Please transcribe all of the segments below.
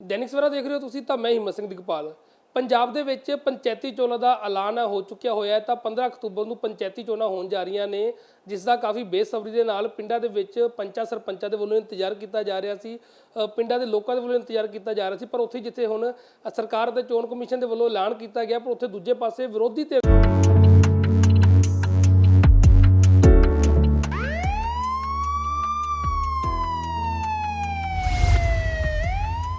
ਦੈਨਿਕ ਸਵੇਰਾ ਦੇਖ ਰਹੇ ਹੋ ਤੁਸੀਂ ਤਾਂ ਮੈਂ ਹਿੰਮਤ ਸਿੰਘ ਦਿਗਪਾਲ। ਪੰਜਾਬ ਦੇ ਵਿੱਚ ਪੰਚਾਇਤੀ ਚੋਣਾਂ ਦਾ ਐਲਾਨ ਹੋ ਚੁੱਕਿਆ ਹੋਇਆ ਹੈ ਤਾਂ 15 ਅਕਤੂਬਰ ਨੂੰ ਪੰਚਾਇਤੀ ਚੋਣਾਂ ਹੋਣ ਜਾ ਰਹੀਆਂ ਨੇ, ਜਿਸ ਦਾ ਕਾਫੀ ਬੇਸਬਰੀ ਦੇ ਨਾਲ ਪਿੰਡਾਂ ਦੇ ਵਿੱਚ ਪੰਚਾਂ ਸਰਪੰਚਾਂ ਦੇ ਵੱਲੋਂ ਇੰਤਜ਼ਾਰ ਕੀਤਾ ਜਾ ਰਿਹਾ ਸੀ ਪਿੰਡਾਂ ਦੇ ਲੋਕਾਂ ਦੇ ਵੱਲੋਂ ਇੰਤਜ਼ਾਰ ਕੀਤਾ ਜਾ ਰਿਹਾ ਸੀ, ਪਰ ਉੱਥੇ ਜਿੱਥੇ ਹੁਣ ਸਰਕਾਰ ਦੇ ਚੋਣ ਕਮਿਸ਼ਨ ਦੇ ਵੱਲੋਂ ਐਲਾਨ ਕੀਤਾ ਗਿਆ, ਪਰ ਉੱਥੇ ਦੂਜੇ ਪਾਸੇ ਵਿਰੋਧੀ ਧਿਰ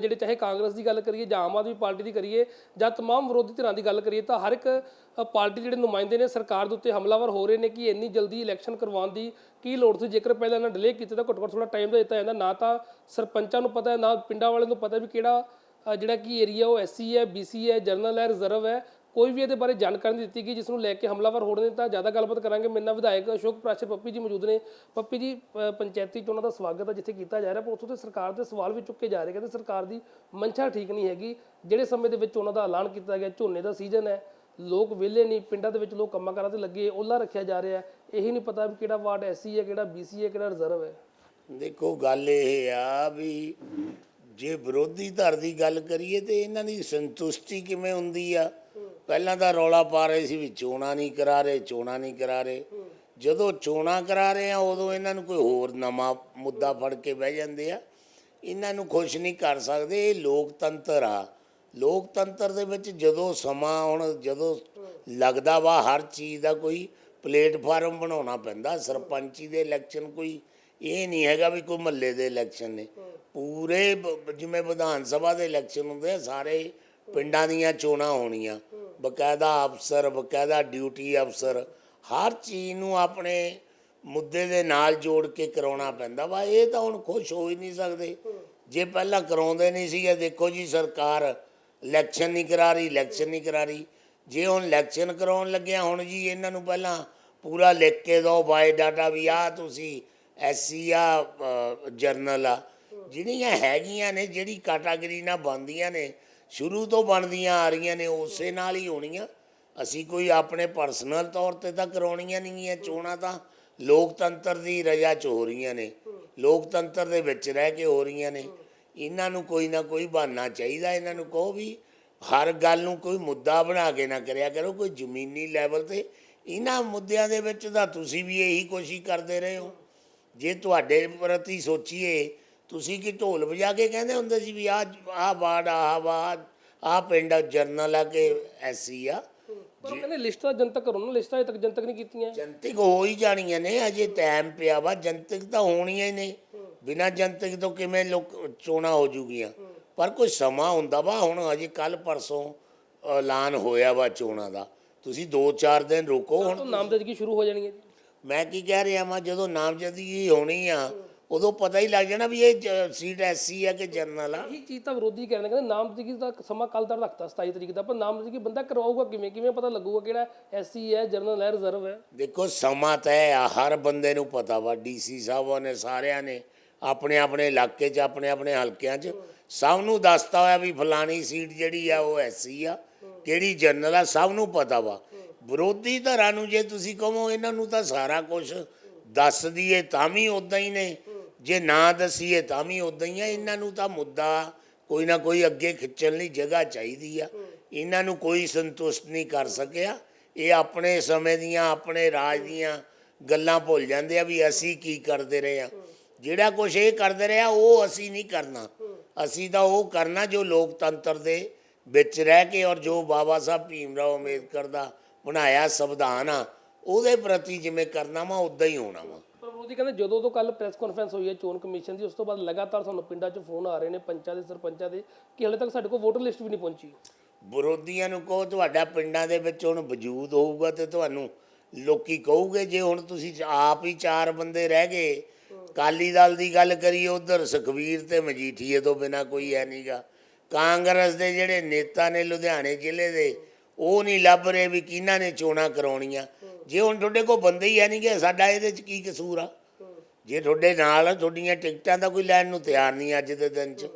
ਜਿਹੜੇ ਚਾਹੇ ਕਾਂਗਰਸ ਦੀ ਗੱਲ ਕਰੀਏ ਜਾਂ ਆਮ ਆਦਮੀ ਪਾਰਟੀ ਦੀ ਕਰੀਏ ਜਾਂ तमाम ਵਿਰੋਧੀ ਧਿਰਾਂ ਦੀ ਗੱਲ ਕਰੀਏ ਤਾਂ ਹਰ ਇੱਕ ਅ, ਪਾਰਟੀ ਜਿਹੜੇ ਨੁਮਾਇੰਦੇ ਨੇ ਸਰਕਾਰ ਦੇ ਉੱਤੇ ਹਮਲਾਵਰ ਹੋ ਰਹੇ ਨੇ ਕਿ ਇੰਨੀ ਜਲਦੀ ਇਲੈਕਸ਼ਨ ਕਰਵਾਉਣ ਦੀ ਕੀ ਲੋੜ ਸੀ ਜੇਕਰ ਪਹਿਲਾਂ ਇਹਨਾਂ ਡਿਲੇ ਕੀਤੇ ਤਾਂ ਘੱਟੋ ਘੱਟ ਥੋੜਾ ਟਾਈਮ ਦਾ ਦਿੱਤਾ ਜਾਂਦਾ ਨਾ ਤਾਂ ਸਰਪੰਚਾਂ ਨੂੰ ਪਤਾ ਹੈ ਨਾ ਪਿੰਡਾਂ ਵਾਲਿਆਂ ਨੂੰ ਪਤਾ ਵੀ ਕਿਹੜਾ ਅ, ਜਿਹੜਾ ਕਿ ਏਰੀਆ ਉਹ ਐਸਸੀ ਹੈ ਬੀਸੀ ਹੈ ਜਰਨਲ ਹੈ ਰਿਜ਼ਰਵ ਹੈ। ਕੋਈ ਵੀ ਇਹਦੇ ਬਾਰੇ ਜਾਣਕਾਰੀ ਨਹੀਂ ਦਿੱਤੀ ਗਈ ਜਿਸ ਨੂੰ ਲੈ ਕੇ ਹਮਲਾਵਰ ਹੋਣ ਨੇ ਤਾਂ ਜ਼ਿਆਦਾ ਗੱਲਬਾਤ ਕਰਾਂਗੇ। ਮੇਰੇ ਨਾਲ ਵਿਧਾਇਕ ਅਸ਼ੋਕ ਪ੍ਰਾਸ਼ਰ ਪੱਪੀ ਜੀ ਮੌਜੂਦ ਨੇ। ਪੱਪੀ ਜੀ ਅ, ਪੰਚਾਇਤੀ ਚੋਣਾਂ ਦਾ ਸਵਾਗਤ ਹੈ ਜਿੱਥੇ ਕੀਤਾ ਜਾ ਰਿਹਾ ਪਰ ਉੱਥੋਂ ਤੇ ਸਰਕਾਰ ਦੇ ਸਵਾਲ ਵੀ ਚੁੱਕੇ ਜਾ ਰਹੇ। ਕਹਿੰਦੇ ਸਰਕਾਰ ਦੀ ਮਨਸ਼ਾ ਠੀਕ ਨਹੀਂ ਹੈਗੀ। ਜਿਹੜੇ ਸਮੇਂ ਦੇ ਵਿੱਚ ਉਹਨਾਂ ਦਾ ਐਲਾਨ ਕੀਤਾ ਗਿਆ ਝੋਨੇ ਦਾ ਸੀਜ਼ਨ ਹੈ। ਲੋਕ ਵਿਹਲੇ ਨਹੀਂ ਪਿੰਡਾਂ ਦੇ ਵਿੱਚ ਲੋਕ ਕੰਮਾਂ ਕਾਰਾਂ ਤੇ ਲੱਗੇ ਓਲਾ ਰੱਖਿਆ ਜਾ ਰਿਹਾ ਇਹ ਇਹੀ ਨਹੀਂ ਪਤਾ ਵੀ ਕਿਹੜਾ ਵਾਰਡ ਐਸਸੀ ਹੈ ਕਿਹੜਾ ਬੀਸੀ ਹੈ ਕਿਹੜਾ ਰਿਜ਼ਰਵ ਹੈ। ਦੇਖੋ ਗੱਲ ਇਹ ਆ ਵੀ ਜੇ ਵਿਰੋਧੀ ਧਿਰ ਦੀ ਗੱਲ ਕਰੀਏ ਤੇ ਇਹਨਾਂ ਦੀ ਸੰਤੁਸ਼ਟੀ ਕਿਵੇਂ ਹੁੰਦੀ ਆ? ਪਹਿਲਾਂ ਤਾਂ ਰੌਲਾ ਪਾ ਰਹੇ ਸੀ ਵੀ ਚੋਣਾਂ ਨਹੀਂ ਕਰਾ ਰਹੇ, ਚੋਣਾਂ ਨਹੀਂ ਕਰਾ ਰਹੇ। ਜਦੋਂ ਚੋਣਾਂ ਕਰਾ ਰਹੇ ਆ, ਉਦੋਂ ਇਹਨਾਂ ਨੂੰ ਕੋਈ ਹੋਰ ਨਵਾਂ ਮੁੱਦਾ ਫੜ ਕੇ ਬਹਿ ਜਾਂਦੇ ਆ। ਇਹਨਾਂ ਨੂੰ ਖੁਸ਼ ਨਹੀਂ ਕਰ ਸਕਦੇ, ਇਹ ਲੋਕਤੰਤਰ ਆ। ਲੋਕਤੰਤਰ ਦੇ ਵਿੱਚ ਜਦੋਂ ਸਮਾਂ ਹੁਣ, ਜਦੋਂ ਲੱਗਦਾ ਵਾ ਹਰ ਚੀਜ਼ ਦਾ ਕੋਈ ਪਲੇਟਫਾਰਮ ਬਣਾਉਣਾ ਪੈਂਦਾ, ਸਰਪੰਚੀ ਦੇ ਇਲੈਕਸ਼ਨ ਕੋਈ, ਇਹ ਨਹੀਂ ਹੈਗਾ ਵੀ ਕੋਈ ਮਹੱਲੇ ਦੇ ਇਲੈਕਸ਼ਨ ਨੇ। ਪੂਰੇ ਬ- ਜਿਵੇਂ ਵਿਧਾਨ ਸਭਾ ਦੇ ਇਲੈਕਸ਼ਨ ਹੁੰਦੇ ਆ, ਸਾਰੇ ਪਿੰਡਾਂ ਦੀਆਂ ਚੋਣਾਂ ਹੋਣੀਆਂ। ਬਕਾਇਦਾ ਅਫਸਰ, ਬਕਾਇਦਾ ਡਿਊਟੀ ਅਫਸਰ, ਹਰ ਚੀਜ਼ ਨੂੰ ਆਪਣੇ ਮੁੱਦੇ ਦੇ ਨਾਲ ਜੋੜ ਕੇ ਕਰਾਉਣਾ ਪੈਂਦਾ ਵਾ। ਇਹ ਤਾਂ ਹੁਣ ਖੁਸ਼ ਹੋ ਹੀ ਨਹੀਂ ਸਕਦੇ। ਜੇ ਪਹਿਲਾਂ ਕਰਾਉਂਦੇ ਨਹੀਂ ਸੀ ਇਹ ਦੇਖੋ ਜੀ ਸਰਕਾਰ ਇਲੈਕਸ਼ਨ ਨਹੀਂ ਕਰਾ ਰਹੀ ਇਲੈਕਸ਼ਨ ਨਹੀਂ ਕਰਾ ਰਹੀ। ਜੇ ਹੁਣ ਇਲੈਕਸ਼ਨ ਕਰਾਉਣ ਲੱਗਿਆ ਹੁਣ ਜੀ, ਇਹਨਾਂ ਨੂੰ ਪਹਿਲਾਂ ਪੂਰਾ ਲਿਖ ਕੇ ਦਿਓ ਬਾਇਓ ਡਾਟਾ ਵੀ ਆ ਤੁਸੀਂ ਐਸਸੀ ਆ ਜਰਨਲ ਆ। ਜਿਹੜੀਆਂ ਹੈਗੀਆਂ ਨੇ, ਜਿਹੜੀ ਕੈਟਾਗਰੀ ਨਾਲ ਬਣਦੀਆਂ ਨੇ, ਸ਼ੁਰੂ ਤੋਂ ਬਣਦੀਆਂ ਆ ਰਹੀਆਂ ਨੇ, ਉਸੇ ਨਾਲ ਹੀ ਹੋਣੀਆਂ। ਅਸੀਂ ਕੋਈ ਆਪਣੇ ਪਰਸਨਲ ਤੌਰ ਤੇ ਤਾਂ ਕਰਾਉਣੀਆਂ ਨਹੀਂ ਹੈ ਚੋਣਾਂ ਤਾਂ ਲੋਕਤੰਤਰ ਦੀ ਰਜਾ ਚ ਹੋ ਰਹੀਆਂ ਨੇ। ਲੋਕਤੰਤਰ ਦੇ ਵਿੱਚ ਰਹਿ ਕੇ ਹੋ ਰਹੀਆਂ ਨੇ। ਇਹਨਾਂ ਨੂੰ ਕੋਈ ਨਾ ਕੋਈ ਬਹਾਨਾ ਚਾਹੀਦਾ, ਇਹਨਾਂ ਨੂੰ ਕਹੋ ਵੀ ਹਰ ਗੱਲ ਨੂੰ ਕੋਈ ਮੁੱਦਾ ਬਣਾ ਕੇ ਨਾ ਕਰਿਆ ਕਰੋ, ਕੋਈ ਜ਼ਮੀਨੀ ਲੈਵਲ ਤੇ। ਇਹਨਾਂ ਮੁੱਦਿਆਂ ਦੇ ਵਿੱਚ ਤਾਂ ਤੁਸੀਂ ਵੀ ਇਹੀ ਕੋਸ਼ਿਸ਼ ਕਰਦੇ ਰਹੇ ਹੋ। ਜੇ ਤੁਹਾਡੇ ਪ੍ਰਤੀ ਸੋਚੀਏ ਤੁਸੀਂ ਕੀ ਢੋਲ ਵਜਾ ਕੇ ਕਹਿੰਦੇ ਹੁੰਦੇ ਸੀ ਵੀ ਆਹ ਆਹ ਵਾਰਡ ਆਹ ਵਾਰਡ ਆਹ ਪਿੰਡ ਜਰਨਲ ਆ ਕਿ ਐਸੀ ਆ? ਪਰ ਉਹ ਕਹਿੰਦੇ ਲਿਸਟਾਂ ਜਨਤਕ ਕਰੋ ਨਾ ਲਿਸਟਾਂ ਅਜੇ ਤੱਕ ਜਨਤਕ ਨਹੀਂ ਕੀਤੀਆਂ। ਜਨਤਕ ਹੋ ਹੀ ਜਾਣੀਆਂ ਨੇ ਅਜੇ ਟਾਈਮ ਪਿਆ ਵਾ ਜਨਤਕ ਤਾਂ ਹੋਣੀਆਂ ਹੀ ਨੇ। ਬਿਨਾਂ ਜਨਤਕ ਤੋਂ ਕਿਵੇਂ ਲੋਕ ਚੋਣਾਂ ਹੋ ਜੂਗੀਆਂ? ਪਰ ਕੋਈ ਸਮਾਂ ਹੁੰਦਾ ਵਾ ਹੁਣ ਅਜੇ ਕੱਲ ਪਰਸੋਂ ਐਲਾਨ ਹੋਇਆ ਵਾ ਚੋਣਾਂ ਦਾ। ਤੁਸੀਂ 2-4 ਦਿਨ ਰੁਕੋ ਹੁਣ ਨਾਮਜ਼ਦਗੀ ਸ਼ੁਰੂ ਹੋ ਜਾਣੀ ਹੈ ਮੈਂ ਕੀ ਕਹਿ ਰਿਹਾ ਮੈਂ ਜਦੋਂ ਨਾਮਜ਼ਦਗੀ ਹੋਣੀ ਆ ਉਦੋਂ ਪਤਾ ਹੀ ਲੱਗ ਜਾਣਾ ਵੀ ਇਹ ਜ- ਸੀਟ ਐਸੀ ਆ ਕਿ ਜਨਰਲ ਆ। ਇਹੀ ਚੀਜ਼ ਤਾਂ ਵਿਰੋਧੀ ਕਹਿੰਦੇ ਕਹਿੰਦੇ ਨਾਮਜ਼ਦਗੀ ਦਾ ਸਮਾਂ ਕੱਲ ਤੱਕ ਰੱਖਤਾ 27 ਤਰੀਕ ਦਾ ਪਰ ਨਾਮਜ਼ਦਗੀ ਬੰਦਾ ਕਰਵਾਊਗਾ ਕਿਵੇਂ ਕਿਵੇਂ ਪਤਾ ਲੱਗੂਗਾ ਕਿਹੜਾ ਐਸਸੀ ਹੈ ਜਰਨਲ ਹੈ ਰਿਜ਼ਰਵ ਹੈ? ਦੇਖੋ ਸਮਾਂ ਤੈਅ ਆ ਹਰ ਬੰਦੇ ਨੂੰ ਪਤਾ ਵਾ ਡੀਸੀ ਸਾਹਿਬਾਂ ਨੇ ਸਾਰਿਆਂ ਨੇ ਆਪਣੇ ਆਪਣੇ ਇਲਾਕੇ 'ਚ ਆਪਣੇ ਆਪਣੇ ਹਲਕਿਆਂ 'ਚ ਸਭ ਨੂੰ ਦੱਸਤਾ ਹੋਇਆ ਵੀ ਫਲਾਣੀ ਸੀਟ ਜਿਹੜੀ ਆ ਉਹ ਐਸੀ ਆ ਕਿਹੜੀ ਜਨਰਲ ਆ ਸਭ ਨੂੰ ਪਤਾ ਵਾ। ਵਿਰੋਧੀ ਧਿਰਾਂ ਨੂੰ ਜੇ ਤੁਸੀਂ ਕਹੋ ਇਹਨਾਂ ਨੂੰ ਤਾਂ ਸਾਰਾ ਕੁਝ ਦੱਸ ਦਈਏ ਤਾਂ ਵੀ ਉਦਾਂ ਹੀ ਨੇ। ਜੇ ਨਾ ਦਸੀਏ ਤਾਂ ਵੀ ਉਦਾਂ ਹੀ ਆ, ਇਹਨਾਂ ਨੂੰ ਤਾਂ ਮੁੱਦਾ ਕੋਈ ਨਾ ਕੋਈ ਅੱਗੇ ਖਿੱਚਣ ਲਈ ਜਗ੍ਹਾ ਚਾਹੀਦੀ ਆ। ਇਹਨਾਂ ਨੂੰ ਕੋਈ ਸੰਤੁਸ਼ਟ ਨਹੀਂ ਕਰ ਸਕਿਆ। ਇਹ ਆਪਣੇ ਸਮੇਂ ਦੀਆਂ, ਆਪਣੇ ਰਾਜ ਦੀਆਂ ਗੱਲਾਂ ਭੁੱਲ ਜਾਂਦੇ ਆ ਵੀ ਅਸੀਂ ਕੀ ਕਰਦੇ ਰਹੇ ਆ। ਜਿਹੜਾ ਕੁਝ ਇਹ ਕਰਦੇ ਰਿਹਾ, ਉਹ ਅਸੀਂ ਨਹੀਂ ਕਰਨਾ। ਅਸੀਂ ਤਾਂ ਉਹ ਕਰਨਾ ਜੋ ਲੋਕਤੰਤਰ ਦੇ ਵਿੱਚ ਰਹਿ ਕੇ ਔਰ ਜੋ ਬਾਬਾ ਸਾਹਿਬ ਭੀਮ ਰਾਓ ਅੰਬੇਦਕਰ ਦਾ ਬਣਾਇਆ ਸੰਵਿਧਾਨ ਆ, ਉਹਦੇ ਪ੍ਰਤੀ ਜਿਵੇਂ ਕਰਨਾ ਵਾ ਉਦਾਂ ਹੀ ਹੋਣਾ ਵਾ। ਮੋਦੀ ਕਹਿੰਦੇ ਜਦੋਂ ਤੋਂ ਕੱਲ ਪ੍ਰੈਸ ਕਾਨਫਰੰਸ ਹੋਈ ਹੈ ਚੋਣ ਕਮਿਸ਼ਨ ਦੀ, ਉਸ ਤੋਂ ਬਾਅਦ ਲਗਾਤਾਰ ਸਾਨੂੰ ਪਿੰਡਾਂ 'ਚ ਫੋਨ ਆ ਰਹੇ ਨੇ, ਪੰਚਾਂ ਦੇ, ਸਰਪੰਚਾਂ ਦੇ, ਕਿ ਹਲੇ ਤੱਕ ਸਾਡੇ ਕੋਲ ਵੋਟਰ ਲਿਸਟ ਵੀ ਨਹੀਂ ਪਹੁੰਚੀ। ਵਿਰੋਧੀਆਂ ਨੂੰ ਕਹੋ, ਤੁਹਾਡਾ ਪਿੰਡਾਂ ਦੇ ਵਿੱਚ ਹੁਣ ਵਜੂਦ ਹੋਊਗਾ ਤੇ ਤੁਹਾਨੂੰ ਲੋਕੀ ਕਹੂਗੇ, ਜੇ ਹੁਣ ਤੁਸੀਂ ਆਪ ਹੀ ਚਾਰ ਬੰਦੇ ਰਹਿ ਗਏ ਕਾਲੀ ਦਲ ਦੀ ਗੱਲ ਕਰੀਏ, ਉਧਰ ਸੁਖਵੀਰ ਤੇ ਮਜੀਠੀਏ ਤੋਂ ਬਿਨਾ ਕੋਈ ਹੈ ਨਹੀਂਗਾ ਕਾਂਗਰਸ ਦੇ ਜਿਹੜੇ ਨੇਤਾ ਨੇ ਲੁਧਿਆਣੇ ਜ਼ਿਲ੍ਹੇ ਦੇ ਉਹ ਨਹੀਂ ਲੱਭ ਰਹੇ ਵੀ ਕਿਹਨਾਂ ਨੇ ਚੋਣਾਂ ਕਰਾਉਣੀਆਂ। ਜੇ ਹੁਣ ਤੁਹਾਡੇ ਕੋਲ ਬੰਦੇ ਹੀ ਹੈ ਨਹੀਂਗੇ ਸਾਡਾ ਇਹਦੇ 'ਚ ਕੀ ਕਸੂਰ ਆ? ਜੇ ਤੁਹਾਡੇ ਨਾਲ ਤੁਹਾਡੀਆਂ ਟਿਕਟਾਂ ਦਾ ਕੋਈ ਲੈਣ ਨੂੰ ਤਿਆਰ ਨਹੀਂ ਅੱਜ ਦੇ ਦਿਨ 'ਚ।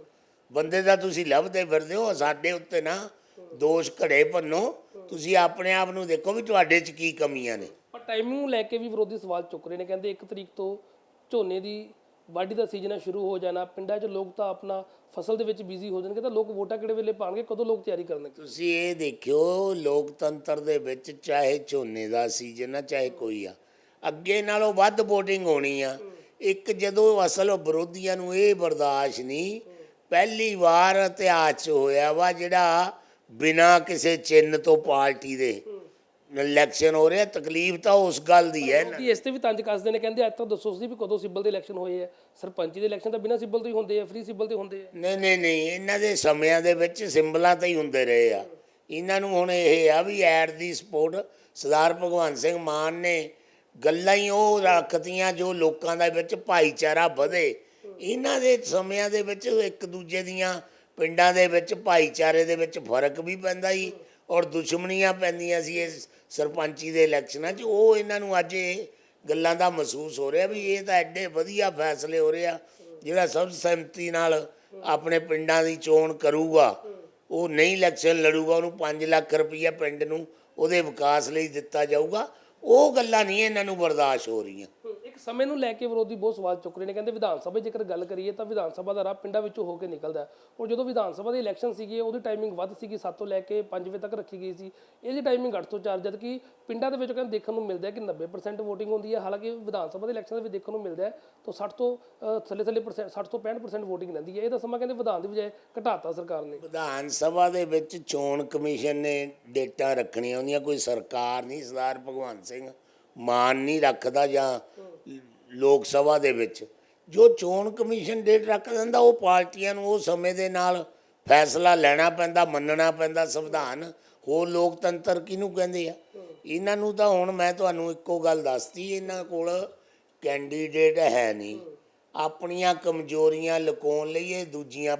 ਬੰਦੇ ਦਾ ਤੁਸੀਂ ਲੱਭਦੇ ਫਿਰਦੇ ਹੋ, ਸਾਡੇ ਉੱਤੇ ਨਾ ਦੋਸ਼ ਘੜੇ ਭੰਨੋ ਤੁਸੀਂ ਆਪਣੇ ਆਪ ਨੂੰ ਦੇਖੋ ਵੀ ਤੁਹਾਡੇ 'ਚ ਕੀ ਕਮੀਆਂ ਨੇ। ਪਰ ਟਾਈਮਿੰਗ ਨੂੰ ਲੈ ਕੇ ਵੀ ਵਿਰੋਧੀ ਸਵਾਲ ਚੁੱਕ ਰਹੇ ਨੇ, ਕਹਿੰਦੇ 1 ਤਰੀਕ ਤੋਂ ਝੋਨੇ ਦੀ ਵਾਢੀ ਦਾ ਸੀਜ਼ਨ ਸ਼ੁਰੂ ਹੋ ਜਾਣਾ। ਪਿੰਡਾਂ 'ਚ ਲੋਕ ਤਾਂ ਆਪਣਾ ਫਸਲ ਦੇ ਵਿੱਚ ਬਿਜ਼ੀ ਹੋ ਜਾਣਗੇ ਤਾਂ ਲੋਕ ਵੋਟਾਂ ਕਿਹੜੇ ਵੇਲੇ ਪਾਣਗੇ, ਕਦੋਂ ਲੋਕ ਤਿਆਰੀ ਕਰਨਗੇ? ਤੁਸੀਂ ਇਹ ਦੇਖਿਓ, ਲੋਕਤੰਤਰ ਦੇ ਵਿੱਚ ਚਾਹੇ ਝੋਨੇ ਦਾ ਸੀਜ਼ਨ ਆ, ਚਾਹੇ ਕੋਈ ਆ, ਅੱਗੇ ਨਾਲੋਂ ਵੱਧ VOTING ਹੋਣੀ ਆ। ਇੱਕ ਜਦੋਂ ਅਸਲ ਵਿਰੋਧੀਆਂ ਨੂੰ ਇਹ ਬਰਦਾਸ਼ਤ ਨਹੀਂ, ਪਹਿਲੀ ਵਾਰ ਇਤਿਹਾਸ 'ਚ ਹੋਇਆ ਵਾ ਜਿਹੜਾ ਬਿਨਾ ਕਿਸੇ ਚਿੰਨ ਤੋਂ ਪਾਰਟੀ ਦੇ ਇਲੈਕਸ਼ਨ ਹੋ ਰਿਹਾ ਤਕਲੀਫ ਤਾਂ ਉਸ ਗੱਲ ਦੀ ਹੈ ਨਾ। ਕਿ ਇਸ ਤੇ ਵੀ ਤੰਜ ਕੱਸਦੇ ਨੇ ਕਹਿੰਦੇ ਅੱਜ ਤੱਕ ਦੱਸੋ ਸੀ ਵੀ ਕਦੋਂ ਸਿੱਬਲ ਦੇ ਇਲੈਕਸ਼ਨ ਹੋਏ ਆ। ਸਰਪੰਚੀ ਦੇ ਇਲੈਕਸ਼ਨ ਤਾਂ ਬਿਨਾਂ ਸਿੱਬਲ ਤੋਂ ਹੀ ਹੁੰਦੇ ਆ ਫ੍ਰੀ ਸਿੱਬਲ ਤੇ ਹੁੰਦੇ ਆ। ਨਹੀਂ ਨਹੀਂ ਨਹੀਂ ਇਹਨਾਂ ਦੇ ਸਮਿਆਂ ਦੇ ਵਿੱਚ ਸਿੰਬਲਾਂ ਤੇ ਹੀ ਹੁੰਦੇ ਰਹੇ ਆ। ਇਹਨਾਂ ਨੂੰ ਹੁਣ ਇਹ ਆ ਵੀ ਐਡ ਦੀ ਸਪੋਰਟ ਸਰਦਾਰ ਭਗਵੰਤ ਸਿੰਘ ਮਾਨ ਨੇ ਗੱਲਾਂ ਹੀ ਉਹ ਰੱਖਤੀਆਂ ਜੋ ਲੋਕਾਂ ਦੇ ਵਿੱਚ ਭਾਈਚਾਰਾ ਵਧੇ। ਇਹਨਾਂ ਦੇ ਸਮਿਆਂ ਦੇ ਵਿੱਚ ਇੱਕ ਦੂਜੇ ਦੀਆਂ ਪਿੰਡਾਂ ਦੇ ਵਿੱਚ ਭਾਈਚਾਰੇ ਦੇ ਵਿੱਚ ਫ਼ਰਕ ਵੀ ਪੈਂਦਾ ਸੀ ਔਰ ਦੁਸ਼ਮਣੀਆਂ ਪੈਂਦੀਆਂ ਸੀ ਇਸ ਸਰਪੰਚੀ ਦੇ ਇਲੈਕਸ਼ਨਾਂ 'ਚ, ਉਹ ਇਹਨਾਂ ਨੂੰ ਅੱਜ ਇਹ ਗੱਲਾਂ ਦਾ ਮਹਿਸੂਸ ਹੋ ਰਿਹਾ ਵੀ ਇਹ ਤਾਂ ਐਡੇ ਵਧੀਆ ਫੈਸਲੇ ਹੋ ਰਹੇ ਆ, ਜਿਹੜਾ ਸਭ ਸਹਿਮਤੀ ਨਾਲ ਆਪਣੇ ਪਿੰਡਾਂ ਦੀ ਚੋਣ ਕਰੂਗਾ, ਉਹ ਨਹੀਂ ਇਲੈਕਸ਼ਨ ਲੜੂਗਾ, ਉਹਨੂੰ 5 ਲੱਖ ਰੁਪਈਆ ਪਿੰਡ ਨੂੰ ਉਹਦੇ ਵਿਕਾਸ ਲਈ ਦਿੱਤਾ ਜਾਊਗਾ, ਉਹ ਗੱਲਾਂ ਨਹੀਂ ਇਹਨਾਂ ਨੂੰ ਬਰਦਾਸ਼ਤ ਹੋ ਰਹੀਆਂ। ਇੱਕ ਸਮੇਂ ਨੂੰ ਲੈ ਕੇ ਵਿਰੋਧੀ ਬਹੁਤ ਸਵਾਲ ਚੁੱਕ ਰਹੇ ਨੇ। ਕਹਿੰਦੇ ਵਿਧਾਨ ਸਭਾ ਜੇਕਰ ਗੱਲ ਕਰੀਏ ਤਾਂ ਵਿਧਾਨ ਸਭਾ ਦਾ ਰਾਹ ਪਿੰਡਾਂ ਵਿੱਚੋਂ ਹੋ ਕੇ ਨਿਕਲਦਾ ਹੈ। ਔਰ ਜਦੋਂ ਵਿਧਾਨ ਸਭਾ ਦੀ ਇਲੈਕਸ਼ਨ ਸੀਗੀ, ਉਹਦੀ ਟਾਈਮਿੰਗ ਵੱਧ ਸੀਗੀ 7 ਤੋਂ ਲੈ ਕੇ 5 ਵਜੇ ਤੱਕ ਰੱਖੀ ਗਈ ਸੀ। ਇਹਦੀ ਟਾਈਮਿੰਗ 8 ਤੋਂ 4 ਜਦ ਕਿ ਪਿੰਡਾਂ ਦੇ ਵਿੱਚ ਕਹਿੰਦੇ ਦੇਖਣ ਨੂੰ ਮਿਲਦਾ ਕਿ 90% ਵੋਟਿੰਗ ਹੁੰਦੀ ਹੈ। ਹਾਲਾਂਕਿ ਵਿਧਾਨ ਸਭਾ ਦੇ ਇਲੈਕਸ਼ਨ ਦੇ ਵਿੱਚ ਦੇਖਣ ਨੂੰ ਮਿਲਦਾ ਤਾਂ 60 ਤੋਂ ਥੱਲੇ ਥੱਲੇ percent- 60 ਤੋਂ 65% ਵੋਟਿੰਗ ਰਹਿੰਦੀ ਹੈ। ਇਹਦਾ ਸਮਾਂ ਕਹਿੰਦੇ ਵਿਧਾਨ ਦੀ ਬਜਾਏ ਘਟਾਤਾ ਸਰਕਾਰ ਨੇ। ਵਿਧਾਨ ਸਭਾ ਦੇ ਵਿੱਚ ਚੋਣ ਕਮਿਸ਼ਨ ਨੇ ਡੇਟਾਂ ਰੱਖਣੀਆਂ ਹੁੰਦੀਆਂ। ਕੋਈ ਸਰਕਾਰ ਨਹੀਂ, ਸਰਦਾਰ ਭਗਵੰਤ ਸਿੰਘ। ਮਾਨ ਨਹੀਂ ਰੱਖਦਾ ਜਾਂ ਲੋਕ ਸਭਾ ਦੇ ਵਿੱਚ। ਜੋ ਚੋਣ ਕਮਿਸ਼ਨ ਡੇਟ ਰੱਖ ਦਿੰਦਾ, ਉਹ ਪਾਰਟੀਆਂ ਨੂੰ ਉਹ ਸਮੇਂ ਦੇ ਨਾਲ ਫੈਸਲਾ ਲੈਣਾ ਪੈਂਦਾ, ਮੰਨਣਾ ਪੈਂਦਾ, ਸੰਵਿਧਾਨ। ਹੋਰ ਲੋਕਤੰਤਰ ਕਿਹਨੂੰ ਕਹਿੰਦੇ ਆ? ਇਹਨਾਂ ਨੂੰ ਤਾਂ ਹੁਣ ਮੈਂ ਤੁਹਾਨੂੰ ਇੱਕੋ ਗੱਲ ਦੱਸਤੀ, ਇਹਨਾਂ ਕੋਲ ਕੈਂਡੀਡੇਟ ਹੈ ਨਹੀਂ। ਆਪਣੀਆਂ ਕਮਜ਼ੋਰੀਆਂ ਲੁਕਾਉਣ ਲਈ ਇਹ ਦੂਜੀਆਂ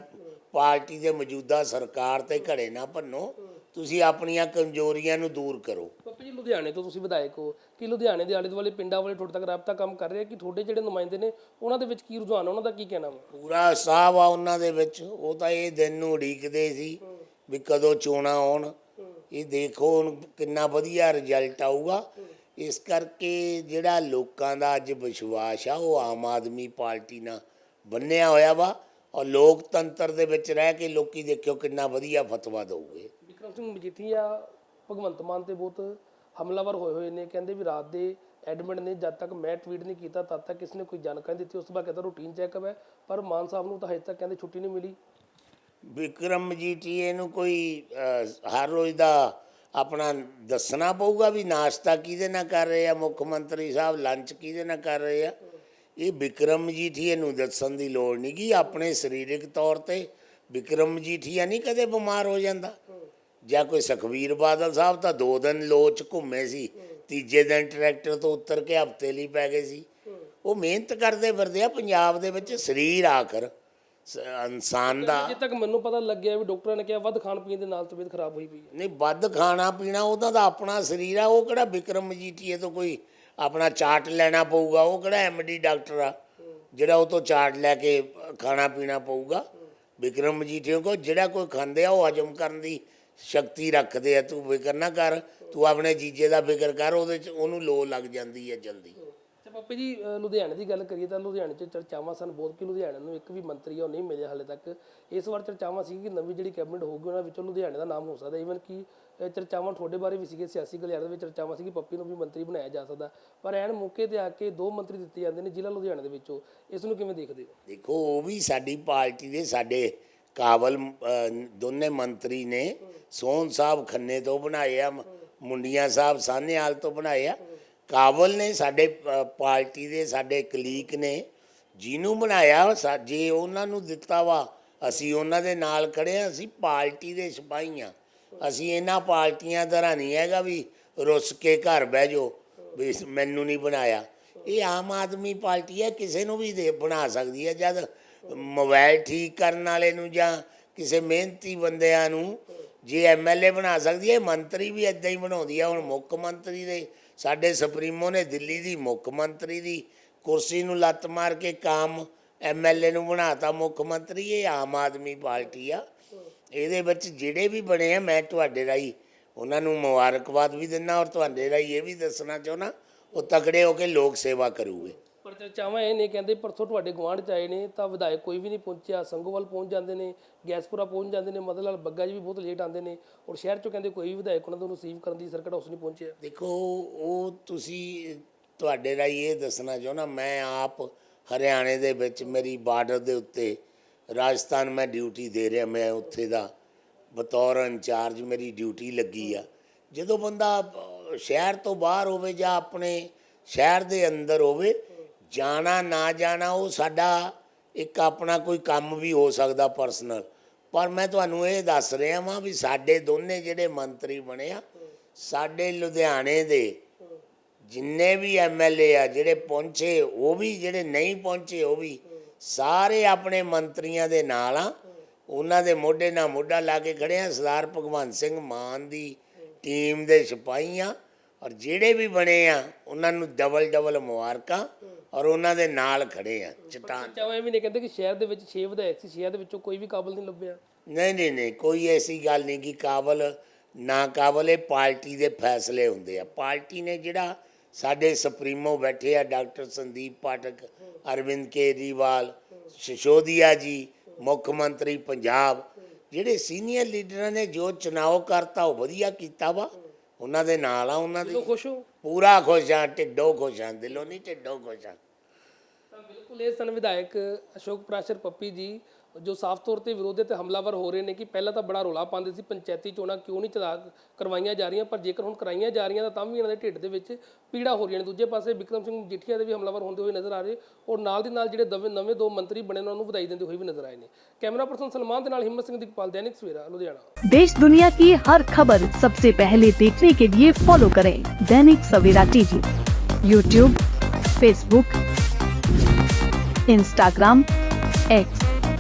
ਪਾਰਟੀ ਦੇ ਮੌਜੂਦਾ ਸਰਕਾਰ ਤੇ ਘੜੇ ਨਾ ਭੰਨੋ। ਤੁਸੀਂ ਆਪਣੀਆਂ ਕਮਜ਼ੋਰੀਆਂ ਨੂੰ ਦੂਰ ਕਰੋ। ਪੱਪੀ ਜੀ ਲੁਧਿਆਣੇ ਤੋਂ ਤੁਸੀਂ ਵਿਧਾਇਕ ਹੋ। ਕਿ ਲੁਧਿਆਣੇ ਦੇ ਆਲੇ ਦੁਆਲੇ ਪਿੰਡਾਂ ਵਾਲੇ ਤੁਹਾਡੇ ਤੱਕ ਰਾਬਤਾ ਕੰਮ ਕਰ ਰਹੇ ਆ? ਕਿ ਤੁਹਾਡੇ ਜਿਹੜੇ ਨੁਮਾਇੰਦੇ ਨੇ ਉਹਨਾਂ ਦੇ ਵਿੱਚ ਕੀ ਰੁਝਾਨ ਆ? ਉਹਨਾਂ ਦਾ ਕੀ ਕਹਿਣਾ ਵਾ? ਪੂਰਾ ਸਾਹ ਆ ਉਹਨਾਂ ਦੇ ਵਿੱਚ। ਉਹ ਤਾਂ ਇਹ ਦਿਨ ਨੂੰ ਉਡੀਕਦੇ ਸੀ ਵੀ ਕਦੋਂ ਚੋਣਾਂ ਆਉਣ। ਇਹ ਦੇਖੋ ਹੁਣ ਕਿੰਨਾ ਵਧੀਆ ਰਿਜ਼ਲਟ ਆਊਗਾ। ਇਸ ਕਰਕੇ ਜਿਹੜਾ ਲੋਕਾਂ ਦਾ ਅੱਜ ਵਿਸ਼ਵਾਸ ਆ ਉਹ ਆਮ ਆਦਮੀ ਪਾਰਟੀ ਨਾਲ ਬੰਨਿਆ ਹੋਇਆ ਵਾ। ਔਰ ਲੋਕਤੰਤਰ ਦੇ ਵਿੱਚ ਰਹਿ ਕੇ ਲੋਕੀ ਦੇਖਿਓ ਕਿੰਨਾ ਵਧੀਆ ਫਤਵਾ ਦਊਗੇ। ਸਿੰਘ ਮਜੀਠੀਆ ਭਗਵੰਤ ਮਾਨ ਤੇ ਬਹੁਤ ਹਮਲਾਵਰ ਹੋਏ ਹੋਏ ਨੇ। ਕਹਿੰਦੇ ਵੀ ਰਾਤ ਦੇ ਐਡਮਿਟ ਨੇ, ਜਦ ਤੱਕ ਮੈਂ ਟਵੀਟ ਨਹੀਂ ਕੀਤਾ, ਤਦ ਤੱਕ ਕਿਸੇ ਨੇ ਕੋਈ ਜਾਣਕਾਰੀ ਦਿੱਤੀ। ਉਸ ਤੋਂ ਬਾਅਦ ਕਹਿੰਦਾ ਰੂਟੀਨ ਚੈੱਕਅਪ ਹੈ। ਪਰ ਮਾਨ ਸਾਹਿਬ ਨੂੰ ਤਾਂ ਹਜੇ ਤੱਕ ਕਹਿੰਦੇ ਛੁੱਟੀ ਨਹੀਂ ਮਿਲੀ। ਵਿਕਰਮ ਜੀਟੀਏ ਨੂੰ ਕੋਈ ਹਰ ਰੋਜ਼ ਦਾ ਆਪਣਾ ਦੱਸਣਾ ਪਊਗਾ ਵੀ ਨਾਸ਼ਤਾ ਕਿਹਦੇ ਨਾਲ ਕਰ ਰਹੇ ਆ? ਮੁੱਖ ਮੰਤਰੀ ਸਾਹਿਬ ਲੰਚ ਕਿਹਦੇ ਨਾਲ ਕਰ ਰਹੇ ਆ? ਇਹ ਵਿਕਰਮ ਮਜੀਠੀਏ ਨੂੰ ਦੱਸਣ ਦੀ ਲੋੜ ਨਹੀਂ ਕਿ ਆਪਣੇ ਸਰੀਰਕ ਤੌਰ ਤੇ ਵਿਕਰਮ ਮਜੀਠੀਆ ਨਹੀਂ ਕਦੇ ਬਿਮਾਰ ਹੋ ਜਾਂਦਾ। ਜਾਂ ਕੋਈ ਸੁਖਵੀਰ ਬਾਦਲ ਸਾਹਿਬ ਤਾਂ ਦੋ ਦਿਨ ਲੋਚ ਘੁੰਮੇ ਸੀ ਤੀਜੇ ਦਿਨ ਟਰੈਕਟਰ ਤੋਂ ਉਤਰ ਕੇ ਹਫ਼ਤੇ ਲਈ ਪੈ ਗਏ ਸੀ। ਉਹ ਮਿਹਨਤ ਕਰਦੇ ਫਿਰਦੇ ਆ ਪੰਜਾਬ ਦੇ ਵਿੱਚ ਸਰੀਰ ਆਖਰ ਇਨਸਾਨ ਦਾ। ਅਜੇ ਤੱਕ ਮੈਨੂੰ ਪਤਾ ਲੱਗਿਆ ਵੀ ਡਾਕਟਰਾਂ ਨੇ ਕਿਹਾ ਵੱਧ ਖਾਣ ਪੀਣ ਦੇ ਨਾਲ ਤਬੀਅਤ ਖਰਾਬ ਹੋਈ ਪਈ ਹੈ। ਨਹੀਂ ਵੱਧ ਖਾਣਾ ਪੀਣਾ ਉਹਦਾ ਤਾਂ ਆਪਣਾ ਸਰੀਰ ਆ ਉਹ ਕਿਹੜਾ ਵਿਕਰਮ ਮਜੀਠੀਏ ਤੋਂ ਕੋਈ ਆਪਣਾ ਚਾਰਟ ਲੈਣਾ ਪਊਗਾ ਉਹ ਕਿਹੜਾ ਐਮਡੀ ਡਾਕਟਰ ਆ ਜਿਹੜਾ ਉਹ ਤੋਂ ਚਾਰਟ ਲੈ ਕੇ ਖਾਣਾ ਪੀਣਾ ਪਊਗਾ। ਵਿਕਰਮ ਮਜੀਠੀਏ ਕੋ ਜਿਹੜਾ ਕੋਈ ਖਾਂਦੇ ਆ ਉਹ ਹਜਮ ਕਰਨ ਦੀ ਸ਼ਕਤੀ ਰੱਖਦੇ ਆ ਤੂੰ ਫਿਕਰ ਨਾ ਕਰ ਤੂੰ ਆਪਣੇ ਜੀਜੇ ਦਾ ਫਿਕਰ ਕਰ ਉਹਦੇ ਚ ਉਹਨੂੰ ਲੋ ਲੱਗ ਜਾਂਦੀ ਹੈ ਜਲਦੀ। ਤੇ ਪੱਪੀ ਜੀ ਅ, ਲੁਧਿਆਣੇ ਦੀ ਗੱਲ ਕਰੀਏ ਤਾਂ ਲੁਧਿਆਣੇ 'ਚ ਚਰਚਾਵਾਂ ਸਨ ਬਹੁਤ ਕਿ ਲੁਧਿਆਣੇ ਨੂੰ ਇੱਕ ਵੀ ਮੰਤਰੀ ਆ ਉਹ ਨਹੀਂ ਮਿਲਿਆ ਹਾਲੇ ਤੱਕ। ਇਸ ਵਾਰ ਚਰਚਾਵਾਂ ਸੀ ਕਿ ਨਵੀਂ ਜਿਹੜੀ ਕੈਬਨਿਟ ਹੋਊਗੀ ਉਹਨਾਂ ਵਿੱਚੋਂ ਲੁਧਿਆਣੇ ਦਾ ਨਾਮ ਹੋ ਸਕਦਾ। ਈਵਨ ਕਿ ਅ, ਚਰਚਾਵਾਂ ਤੁਹਾਡੇ ਬਾਰੇ ਵੀ ਸੀਗੇ ਸਿਆਸੀ ਗਲਿਆਰੇ ਦੇ ਵਿੱਚ ਚਰਚਾਵਾਂ ਸੀ ਕਿ ਪੱਪੀ ਨੂੰ ਵੀ ਮੰਤਰੀ ਬਣਾਇਆ ਜਾ ਸਕਦਾ। ਪਰ ਐਨ ਮੌਕੇ ਤੇ ਆ ਕੇ ਦੋ ਮੰਤਰੀ ਦਿੱਤੇ ਜਾਂਦੇ ਨੇ ਜ਼ਿਲ੍ਹਾ ਲੁਧਿਆਣੇ ਦੇ ਵਿੱਚੋਂ। ਇਸ ਨੂੰ ਕਿਵੇਂ ਦੇਖਦੇ ਹੋ? ਦੇਖੋ ਉਹ ਵੀ ਸਾਡੀ ਪਾਰਟੀ ਦੇ ਸਾਡੇ ਕਾਬਲ ਦੋਨੇ ਮੰਤਰੀ ਨੇ ਸੋਹਣ ਸਾਹਿਬ ਖੰਨੇ ਤੋਂ ਬਣਾਏ ਆ, ਮੁੰਡੀਆਂ ਸਾਹਿਬ ਸਾਹਨੇਵਾਲ ਤੋਂ ਬਣਾਏ ਆ। ਕਾਬਲ ਨੇ ਸਾਡੇ ਪਾਰਟੀ ਦੇ ਸਾਡੇ ਕਲੀਕ ਨੇ ਜਿਹਨੂੰ ਬਣਾਇਆ ਸਾ- ਜੇ ਉਹਨਾਂ ਨੂੰ ਦਿੱਤਾ ਵਾ, ਅਸੀਂ ਉਹਨਾਂ ਦੇ ਨਾਲ ਖੜੇ ਆ, ਅਸੀਂ ਪਾਰਟੀ ਦੇ ਸਿਪਾਹੀ ਆ। ਅਸੀਂ ਇਹਨਾਂ ਪਾਰਟੀਆਂ ਤਰ੍ਹਾਂ ਨਹੀਂ ਹੈਗਾ ਵੀ ਰੁੱਸ ਕੇ ਘਰ ਬਹਿ ਜਾਓ, ਵੀ ਮੈਨੂੰ ਨਹੀਂ ਬਣਾਇਆ। ਇਹ ਆਮ ਆਦਮੀ ਪਾਰਟੀ ਹੈ ਕਿਸੇ ਨੂੰ ਵੀ ਦੇ, ਬਣਾ ਸਕਦੀ ਹੈ ਜਦ ਮੋਬਾਈਲ ਠੀਕ ਕਰਨ ਵਾਲੇ ਨੂੰ ਜਾਂ ਕਿਸੇ ਮਿਹਨਤੀ ਬੰਦਿਆਂ ਨੂੰ ਜੇ ਐਮਐਲਏ ਬਣਾ ਸਕਦੀ ਹੈ, ਮੰਤਰੀ ਵੀ ਇਦਾਂ ਹੀ ਬਣਾਉਂਦੀ ਹੈ। ਹੁਣ ਮੁੱਖ ਮੰਤਰੀ ਦੇ, ਸਾਡੇ ਸੁਪਰੀਮੋ ਨੇ ਦਿੱਲੀ ਦੀ ਮੁੱਖ ਮੰਤਰੀ ਦੀ ਕੁਰਸੀ ਨੂੰ ਲੱਤ ਮਾਰ ਕੇ ਕਾਮ ਐਮਐਲਏ ਨੂੰ ਬਣਾਤਾ ਮੁੱਖ ਮੰਤਰੀ, ਇਹ ਆਮ ਆਦਮੀ ਪਾਰਟੀ ਆ। ਇਹਦੇ ਵਿੱਚ ਜਿਹੜੇ ਵੀ ਬਣੇ ਆ, ਮੈਂ ਤੁਹਾਡੇ ਰਾਹੀਂ ਉਹਨਾਂ ਨੂੰ ਮੁਬਾਰਕਬਾਦ ਵੀ ਦਿੰਦਾ ਔਰ ਤੁਹਾਡੇ ਰਾਹੀਂ ਇਹ ਵੀ ਦੱਸਣਾ ਚਾਹੁੰਦਾ, ਉਹ ਤਕੜੇ ਹੋ ਕੇ ਲੋਕ ਸੇਵਾ ਕਰੂਗੇ। ਪਰ ਚਰਚਾਵਾਂ ਇਹ ਨੇ ਕਹਿੰਦੇ ਪਰਸੋਂ ਤੁਹਾਡੇ ਗੁਆਂਢ ਚ ਆਏ ਨੇ, ਤਾਂ ਵਿਧਾਇਕ ਕੋਈ ਵੀ ਨਹੀਂ ਪਹੁੰਚਿਆ, ਸੰਗੋਵਾਲ ਪਹੁੰਚ ਜਾਂਦੇ ਨੇ, ਗੈਸਪੁਰਾ ਪਹੁੰਚ ਜਾਂਦੇ ਨੇ ਮਦਨ ਲਾਲ ਬੱਗਾ ਜੀ ਵੀ ਬਹੁਤ ਲੇਟ ਆਉਂਦੇ ਨੇ ਔਰ ਸ਼ਹਿਰ ਚੋਂ ਕਹਿੰਦੇ ਕੋਈ ਵੀ ਵਿਧਾਇਕ ਉਹਨਾਂ ਨੂੰ ਰਿਸੀਵ ਕਰਨ ਦੀ ਸਰਕਟ ਹਾਊਸ ਨਹੀਂ ਪਹੁੰਚਿਆ। ਦੇਖੋ, ਉਹ ਤੁਸੀਂ ਤੁਹਾਡੇ ਰਾਹੀਂ ਇਹ ਦੱਸਣਾ ਚਾਹੁੰਦਾ, ਮੈਂ ਆਪ ਹਰਿਆਣੇ ਦੇ ਵਿੱਚ ਮੇਰੀ ਬਾਰਡਰ ਦੇ ਉੱਤੇ ਰਾਜਸਥਾਨ ਮੈਂ ਡਿਊਟੀ ਦੇ ਰਿਹਾ, ਮੈਂ ਉੱਥੇ ਦਾ ਬਤੌਰ ਇੰਚਾਰਜ ਮੇਰੀ ਡਿਊਟੀ ਲੱਗੀ ਆ। ਜਦੋਂ ਬੰਦਾ ਸ਼ਹਿਰ ਤੋਂ ਬਾਹਰ ਹੋਵੇ ਜਾਂ ਆਪਣੇ ਸ਼ਹਿਰ ਦੇ ਅੰਦਰ ਹੋਵੇ ਜਾਣਾ, ਨਾ ਜਾਣਾ, ਉਹ ਸਾਡਾ ਇੱਕ ਆਪਣਾ ਕੋਈ ਕੰਮ ਵੀ ਹੋ ਸਕਦਾ ਪਰਸਨਲ ਪਰ ਮੈਂ ਤੁਹਾਨੂੰ ਇਹ ਦੱਸ ਰਿਹਾ ਵਾਂ ਵੀ ਸਾਡੇ ਦੋਨੇ ਜਿਹੜੇ ਮੰਤਰੀ ਬਣੇ ਆ, ਸਾਡੇ ਲੁਧਿਆਣੇ ਦੇ ਜਿੰਨੇ ਵੀ ਐਮਐਲਏ ਆ, ਜਿਹੜੇ ਪਹੁੰਚੇ, ਉਹ ਵੀ ਜਿਹੜੇ ਨਹੀਂ ਪਹੁੰਚੇ, ਉਹ ਵੀ ਸਾਰੇ ਆਪਣੇ ਮੰਤਰੀਆਂ ਦੇ ਨਾਲ ਆ। ਉਹਨਾਂ ਦੇ ਮੋਢੇ ਨਾਲ ਮੋਢਾ ਲਾ ਕੇ ਖੜੇ ਆ। ਸਰਦਾਰ ਭਗਵੰਤ ਸਿੰਘ ਮਾਨ ਦੀ ਟੀਮ ਦੇ ਸਿਪਾਹੀ ਆ। ਔਰ ਜਿਹੜੇ ਵੀ ਬਣੇ ਆ ਉਹਨਾਂ ਨੂੰ ਡਬਲ ਡਬਲ ਮੁਬਾਰਕਾਂ ਔਰ ਉਹਨਾਂ ਦੇ ਨਾਲ ਖੜੇ ਆ ਚਟਾਨ। ਇਹ ਵੀ ਨੇ ਕਹਿੰਦੇ ਕਿ ਸ਼ਹਿਰ ਦੇ ਵਿੱਚ 6 ਵਿਧਾਇਕ ਸੀ ਸ਼ਹਿਰ ਦੇ ਵਿੱਚੋਂ ਕੋਈ ਵੀ ਕਾਬਲ ਨਹੀਂ ਲੱਭਿਆ। ਨਹੀਂ ਨਹੀਂ ਨਹੀਂ ਕੋਈ ਐਸੀ ਗੱਲ ਨਹੀਂ ਕਿ ਕਾਬਲ ਨਾ ਕਾਬਲ ਇਹ ਪਾਰਟੀ ਦੇ ਫੈਸਲੇ ਹੁੰਦੇ ਆ। ਪਾਰਟੀ ਨੇ ਜਿਹੜਾ ਸਾਡੇ ਸੁਪਰੀਮੋ ਬੈਠੇ ਆ ਡਾਕਟਰ ਸੰਦੀਪ ਪਾਠਕ ਅਰਵਿੰਦ ਕੇਜਰੀਵਾਲ ਸ਼ਿਸ਼ੋਦੀਆ ਜੀ ਮੁੱਖ ਮੰਤਰੀ ਪੰਜਾਬ ਜਿਹੜੇ ਸੀਨੀਅਰ ਲੀਡਰਾਂ ਨੇ ਜੋ ਚੁਣਾਵ ਕਰਤਾ ਉਹ ਵਧੀਆ ਕੀਤਾ ਵਾ। ਉਹਨਾਂ ਦੇ ਨਾਲ ਆ ਉਹਨਾਂ ਦੇ। ਖੁਸ਼ ਹੋ? ਪੂਰਾ ਖੁਸ਼ ਆ ਢਿੱਡੋਂ ਖੁਸ਼ ਆ ਦਿਲੋਂ ਨਹੀਂ ਢਿੱਡੋਂ ਖੁਸ਼ ਆ। ਤਾਂ ਬਿਲਕੁਲ ਇਹ ਸਨ ਵਿਧਾਇਕ ਅਸ਼ੋਕ ਪ੍ਰਾਸ਼ਰ ਪੱਪੀ ਜੀ ਜੋ ਸਾਫ਼ ਤੌਰ ਤੇ ਵਿਰੋਧੀ ਤੇ ਹਮਲਾਵਰ ਹੋ ਰਹੇ ਨੇ ਕਿ ਪਹਿਲਾਂ ਤਾਂ ਬੜਾ ਰੋਲਾ ਪਾਉਂਦੇ ਸੀ ਪੰਚਾਇਤੀ ਚੋਣਾਂ ਕਿਉਂ ਨਹੀਂ ਚਲਾ ਕਰਵਾਈਆਂ ਜਾ ਰਹੀਆਂ ਪਰ ਜੇਕਰ ਹੁਣ ਕਰਾਈਆਂ ਜਾ ਰਹੀਆਂ ਤਾਂ ਤਾਂ ਵੀ ਇਹਨਾਂ ਦੇ ਢਿੱਡ ਦੇ ਵਿੱਚ ਪੀੜਾ ਹੋ ਰਹੀਆਂ ਨੇ ਦੂਜੇ ਪਾਸੇ ਵਿਕਰਮ ਸਿੰਘ ਜੀਠੀਆ ਦੇ ਵੀ ਹਮਲਾਵਰ ਹੁੰਦੇ ਹੋਏ ਨਜ਼ਰ ਆ ਰਹੇ ਔਰ ਨਾਲ ਦੀ ਨਾਲ ਜਿਹੜੇ ਦਵੇ ਨਵੇਂ ਦੋ ਮੰਤਰੀ ਬਣੇ ਨੇ ਉਹਨਾਂ ਨੂੰ ਵਧਾਈ ਦਿੰਦੇ ਹੋਏ ਵੀ ਨਜ਼ਰ ਆਏ ਨੇ ਕੈਮਰਾ ਪਰਸਨ ਸਲਮਾਨ ਦੇ ਨਾਲ ਹਿੰਮਤ ਸਿੰਘ ਦੀਪਾਲ ਦੈਨਿਕ ਸਵੇਰਾ ਲੁਧਿਆਣਾ देश दुनिया की हर खबर सबसे पहले देखने के लिए फॉलो करें Dainik Savera TV YouTube Facebook Instagram X